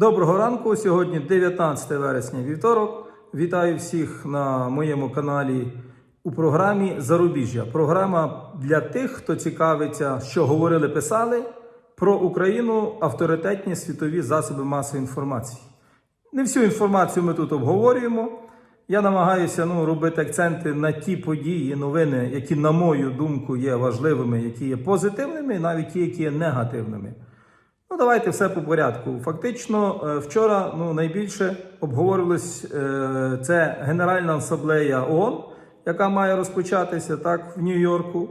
Доброго ранку. Сьогодні 19 вересня вівторок. Вітаю всіх на моєму каналі у програмі Зарубіжжя. Програма для тих, хто цікавиться, що говорили, писали про Україну авторитетні світові засоби масової інформації. Не всю інформацію ми тут обговорюємо. Я намагаюся ну, робити акценти на ті події, новини, які, на мою думку, є важливими, які є позитивними, навіть ті, які є негативними. Ну, давайте все по порядку. Фактично, е, вчора ну, найбільше обговорювалось е, це Генеральна асамблея ООН, яка має розпочатися так в Нью-Йорку,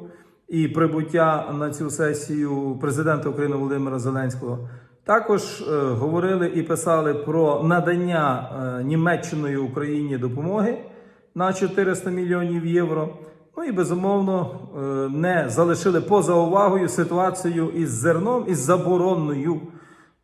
і прибуття на цю сесію президента України Володимира Зеленського. Також е, говорили і писали про надання Німеччиною Україні допомоги на 400 мільйонів євро. Ну і безумовно е, не залишили поза увагою ситуацію із зерном із забороною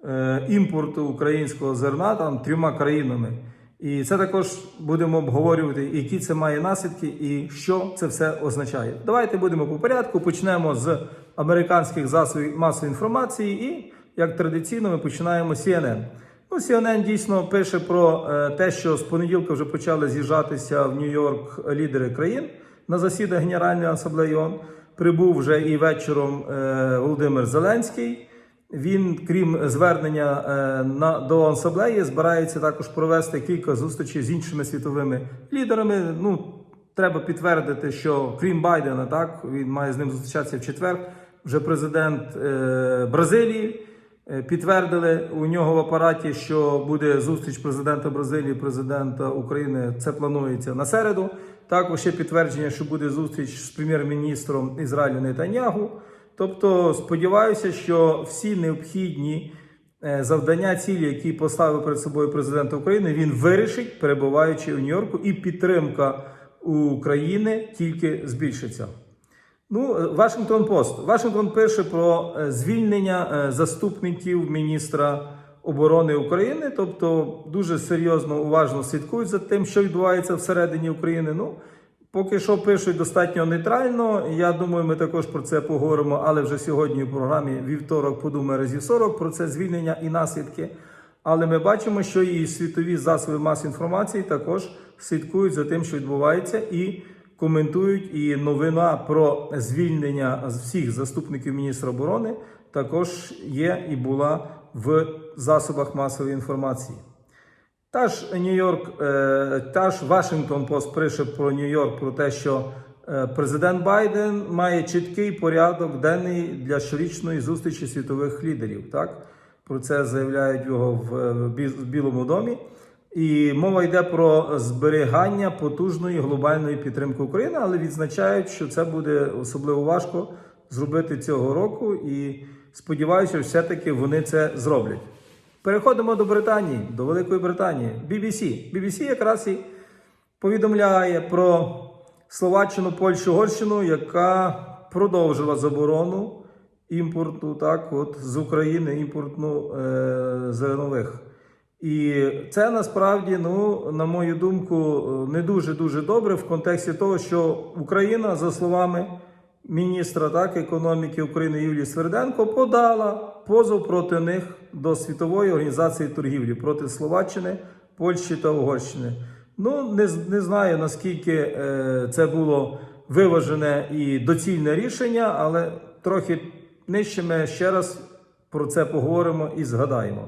е, імпорту українського зерна там трьома країнами. І це також будемо обговорювати, які це має наслідки і що це все означає. Давайте будемо по порядку. Почнемо з американських засобів масової інформації, і як традиційно, ми починаємо CNN. Ну, CNN дійсно пише про е, те, що з понеділка вже почали з'їжджатися в Нью-Йорк лідери країн на засідання Генеральної асамблеї ООН. Прибув вже і вечором е, Володимир Зеленський. Він, крім звернення е, на до асамблеї, збирається також провести кілька зустрічей з іншими світовими лідерами. Ну треба підтвердити, що крім Байдена, так він має з ним зустрічатися в четвер. Вже президент е, Бразилії підтвердили у нього в апараті, що буде зустріч президента Бразилії, президента України. Це планується на середу. Також ще підтвердження, що буде зустріч з прем'єр-міністром Ізраїлю Нетаньягу. Тобто сподіваюся, що всі необхідні е, завдання, цілі, які поставив перед собою президент України, він вирішить, перебуваючи у Нью-Йорку, і підтримка України тільки збільшиться. Ну, е, Вашингтон Пост. Вашингтон пише про е, звільнення е, заступників міністра оборони України, тобто дуже серйозно уважно слідкують за тим, що відбувається всередині України. Ну, поки що пишуть достатньо нейтрально. Я думаю, ми також про це поговоримо, але вже сьогодні в програмі вівторок подумає разів 40 про це звільнення і наслідки. Але ми бачимо, що і світові засоби масової інформації також слідкують за тим, що відбувається, і коментують. І новина про звільнення всіх заступників міністра оборони також є і була в засобах масової інформації. Та ж Нью-Йорк, е, та ж Вашингтон Пост пише про Нью-Йорк про те, що е, президент Байден має чіткий порядок денний для щорічної зустрічі світових лідерів. Так про це заявляють його в, е, Білому домі. І мова йде про зберігання потужної глобальної підтримки України, але відзначають, що це буде особливо важко зробити цього року. І сподіваюся, все-таки вони це зроблять. Переходимо до Британії, до Великої Британії. BBC. BBC якраз і повідомляє про Словаччину, Польщу, Угорщину, яка продовжила заборону імпорту так, от, з України імпортну е, зернових. І це насправді, ну, на мою думку, не дуже дуже добре в контексті того, що Україна, за словами міністра так, економіки України Юлії Сверденко, подала позов проти них до Світової організації торгівлі проти Словаччини, Польщі та Угорщини. Ну, не, не знаю наскільки е, це було виважене і доцільне рішення, але трохи нижче ми ще раз про це поговоримо і згадаємо.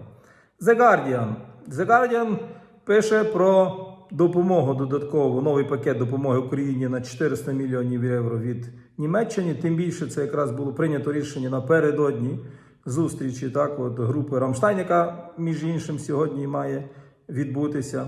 The Guardian. The Guardian пише про допомогу додаткову, новий пакет допомоги Україні на 400 мільйонів євро від Німеччини. Тим більше це якраз було прийнято рішення напередодні зустрічі так, от, групи Рамштайн, яка між іншим сьогодні має відбутися.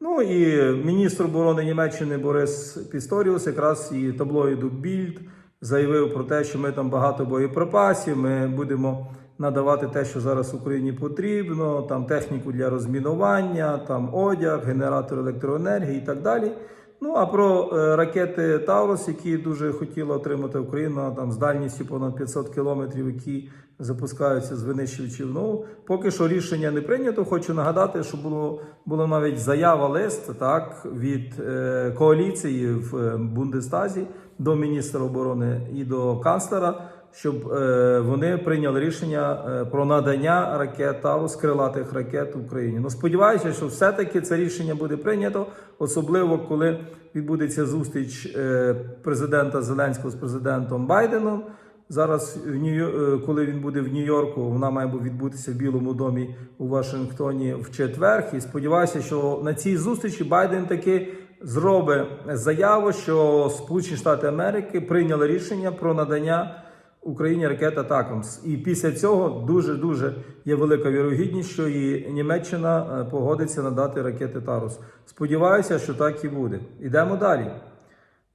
Ну і міністр оборони Німеччини Борис Пісторіус якраз і таблоїду Більд заявив про те, що ми там багато боєприпасів, ми будемо надавати те, що зараз Україні потрібно, там техніку для розмінування, там одяг, генератор електроенергії і так далі. Ну а про е, ракети Таурус, які дуже хотіла отримати Україна там з дальністю понад 500 кілометрів, які запускаються з винищувачів. Ну поки що рішення не прийнято. Хочу нагадати, що було була навіть заява лист так від е, коаліції в е, Бундестазі до міністра оборони і до канцлера щоб е, вони прийняли рішення е, про надання ракет Таврус, крилатих ракет Україні. Ну сподіваюся, що все-таки це рішення буде прийнято, особливо коли відбудеться зустріч е, президента Зеленського з президентом Байденом. Зараз, в Нью- коли він буде в Нью-Йорку, вона має відбутися в Білому домі у Вашингтоні в четвер. І сподіваюся, що на цій зустрічі Байден таки зробить заяву, що Сполучені Штати Америки прийняли рішення про надання Україні ракет Атакамс. І після цього дуже дуже є велика вірогідність, що і Німеччина е, погодиться надати ракети Тарус. Сподіваюся, що так і буде. Ідемо далі.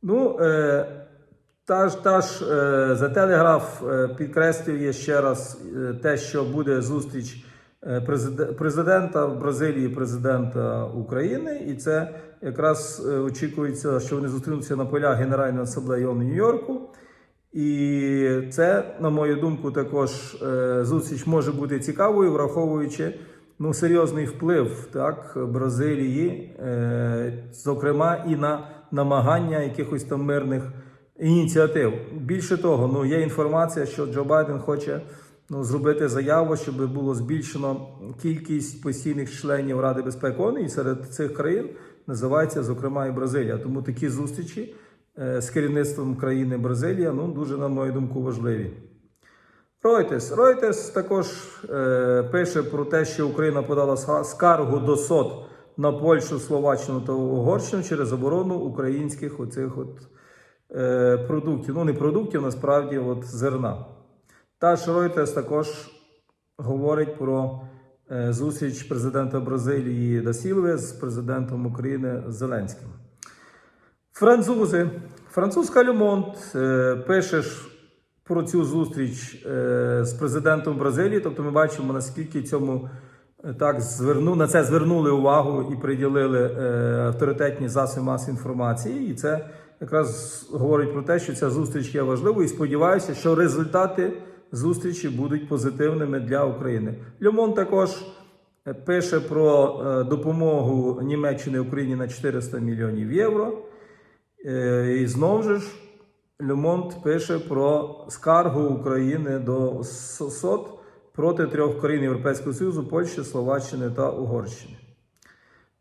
Ну, е, та ж, та ж е, за телеграф е, підкреслює ще раз е, те, що буде зустріч президента Бразилії, президента України, і це якраз очікується, що вони зустрінуться на полях Генеральної асамблеї ООН Нью-Йорку. І це, на мою думку, також е, зустріч може бути цікавою, враховуючи ну, серйозний вплив так, Бразилії, е, зокрема, і на намагання якихось там мирних ініціатив. Більше того, ну, є інформація, що Джо Байден хоче ну, зробити заяву, щоб було збільшено кількість постійних членів Ради безпеки ООН, і серед цих країн називається, зокрема, і Бразилія. Тому такі зустрічі з керівництвом країни Бразилія ну, дуже, на мою думку, важливі. Reuters. Reuters також е, пише про те, що Україна подала скаргу до СОД на Польщу, Словаччину та Угорщину через заборону українських оцих от, е, продуктів. Ну, не продуктів, насправді, от зерна. Та ж Reuters також говорить про е, зустріч президента Бразилії Дасілве з президентом України Зеленським. Французи. Французька Люмонт е, пише про цю зустріч е, з президентом Бразилії. Тобто ми бачимо, наскільки цьому е, так зверну, на це звернули увагу і приділили е, авторитетні засоби масової інформації. І це якраз говорить про те, що ця зустріч є важливою. І сподіваюся, що результати зустрічі будуть позитивними для України. Люмон також пише про допомогу Німеччини Україні на 400 мільйонів євро. Е, І знову ж Люмонт пише про скаргу України до СОСОД проти трьох країн Європейського Союзу Польщі, Словаччини та Угорщини.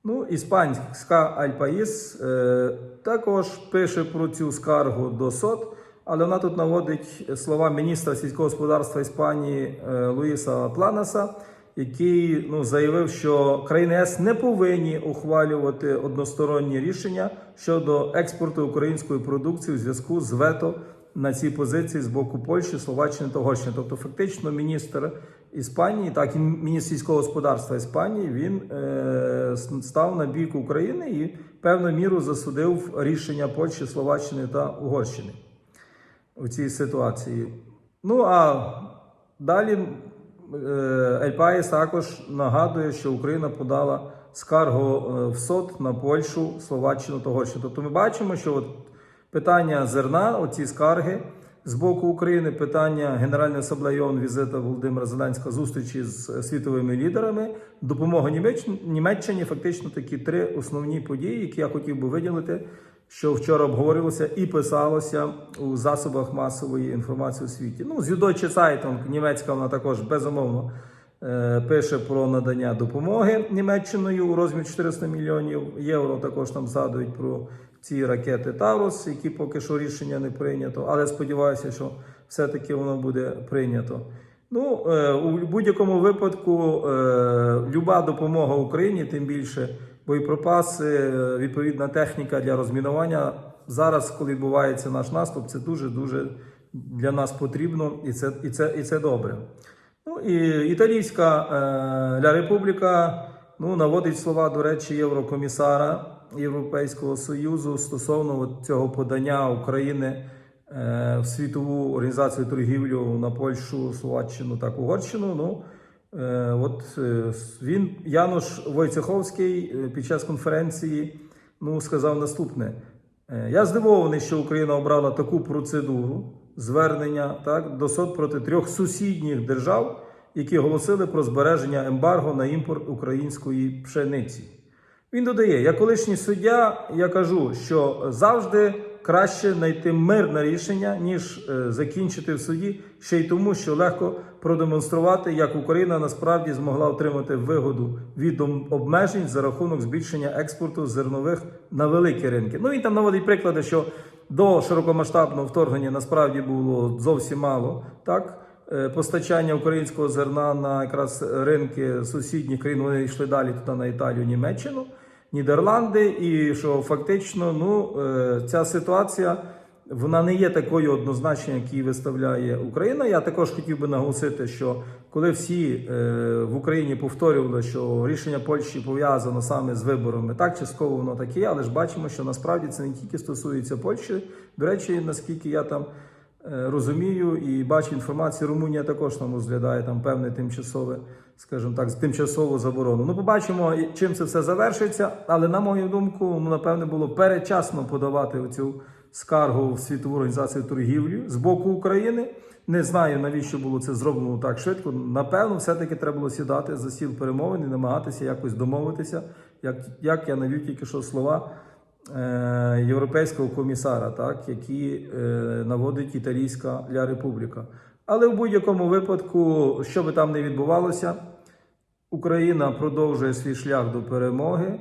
Ну, іспанська Альпаїс е, також пише про цю скаргу до СОД, але вона тут наводить слова міністра сільського господарства Іспанії е, Луїса Планаса, який ну, заявив, що країни ЕС не повинні ухвалювати односторонні рішення щодо експорту української продукції у зв'язку з вето на цій позиції з боку Польщі, Словаччини та Угорщини. Тобто, фактично, міністр Іспанії, так і міністр сільського господарства Іспанії, він е, став на бік України і певною міру засудив рішення Польщі, Словаччини та Угорщини у цій ситуації. Ну а далі Ельпаєс також нагадує, що Україна подала скаргу е, в СОД на Польщу, Словаччину та Угорщину. Тобто ми бачимо, що от питання зерна, оці скарги з боку України, питання Генеральної асамблеї ООН, візита Володимира Зеленського, зустрічі з світовими лідерами, допомога Німеччині, Німеччині фактично такі три основні події, які я хотів би виділити, що вчора обговорювалося і писалося у засобах масової інформації у світі. Ну, з Süddeutsche Zeitung, німецька вона також безумовно е, пише про надання допомоги Німеччиною у розмірі 400 мільйонів євро. Також там згадують про ці ракети Таврос, які поки що рішення не прийнято, але сподіваюся, що все-таки воно буде прийнято. Ну, е, у будь-якому випадку, е, люба допомога Україні, тим більше боєприпаси, відповідна техніка для розмінування. Зараз, коли відбувається наш наступ, це дуже дуже для нас потрібно, і це, і це, і це добре. Ну і італійська е, Ля Републіка ну, наводить слова, до речі, єврокомісара Європейського Союзу стосовно цього подання України е, в світову організацію торгівлю на Польщу, Словаччину та Угорщину. Ну, от е, він, Януш Войцеховський, е, під час конференції ну, сказав наступне. Е, Я здивований, що Україна обрала таку процедуру звернення так, до СОД проти трьох сусідніх держав, які оголосили про збереження ембарго на імпорт української пшениці. Він додає: я колишній суддя, я кажу, що завжди краще знайти мирне рішення, ніж е, закінчити в суді, ще й тому, що легко продемонструвати, як Україна насправді змогла отримати вигоду від обмежень за рахунок збільшення експорту зернових на великі ринки. Ну він там наводить приклади, що до широкомасштабного вторгнення насправді було зовсім мало так. е, Постачання українського зерна на якраз ринки сусідніх країн вони йшли далі туди на Італію, Німеччину. Нідерланди, і що фактично ну, е, ця ситуація вона не є такою однозначною, як виставляє Україна. Я також хотів би наголосити, що коли всі е, в Україні повторювали, що рішення Польщі пов'язано саме з виборами, так частково воно так і є, але ж бачимо, що насправді це не тільки стосується Польщі. До речі, наскільки я там е, розумію і бачу інформацію, Румунія також там розглядає там певне тимчасове, скажімо так, тимчасову заборону. Ну, побачимо, чим це все завершиться. Але на мою думку, ну напевне було передчасно подавати цю скаргу в світову організацію торгівлі з боку України. Не знаю, навіщо було це зроблено так швидко. Напевно, все-таки треба було сідати за стіл перемовин і намагатися якось домовитися, як, як я навів тільки що слова е, європейського комісара, так, які е, наводить Італійська Ля Републіка. Але в будь-якому випадку, що би там не відбувалося, Україна продовжує свій шлях до перемоги.